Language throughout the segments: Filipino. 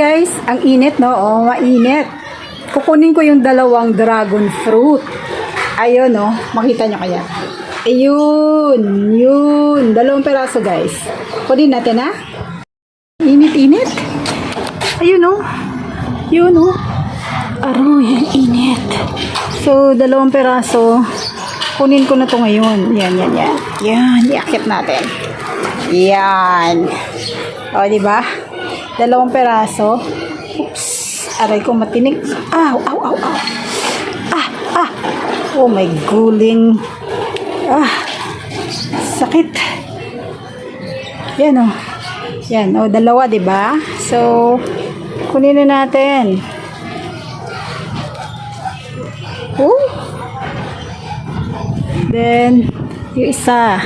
Guys, ang init, no? Oh, mainit. Kukunin ko yung dalawang dragon fruit. Ayun, no? Makita nyo kaya. Ayun, yun. Dalawang peraso, guys. Kunin natin, ha? Init-init. Ayun, no? Yun, no? Aroy, init. So, dalawang peraso. Kunin ko na to ngayon. Yan, yan, yan. Yan, iakit natin. Yan. O, di ba? Dalawang peraso. Oops. Aray ko matinik. Aw, aw, aw, aw. Ah, ah. Oh my guling. Ah. Sakit. Yan oh. Yan, oh, dalawa, di ba? So, kunin na natin. Oh. Then, yung isa.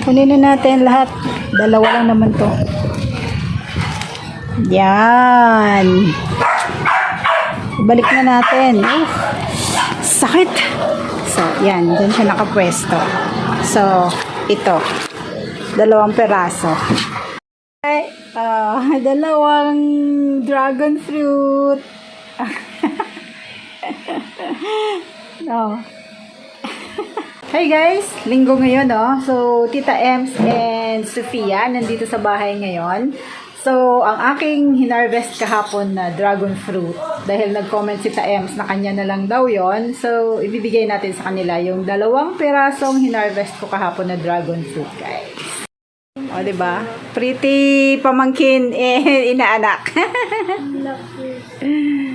Kunin na natin lahat. Dalawa lang naman to. Yan. Balik na natin. Oh, sakit. So, yan. Diyan siya nakapwesto. So, ito. Dalawang peraso. Ay, ah, dalawang dragon fruit. oh. Hey guys, linggo ngayon no. So Tita Ems and Sofia nandito sa bahay ngayon. So ang aking hinarvest kahapon na dragon fruit dahil nag-comment si Tita Ems na kanya na lang daw 'yon. So ibibigay natin sa kanila yung dalawang pirasong hinarvest ko kahapon na dragon fruit, guys. O, ba? Pretty pamangkin eh inaanak.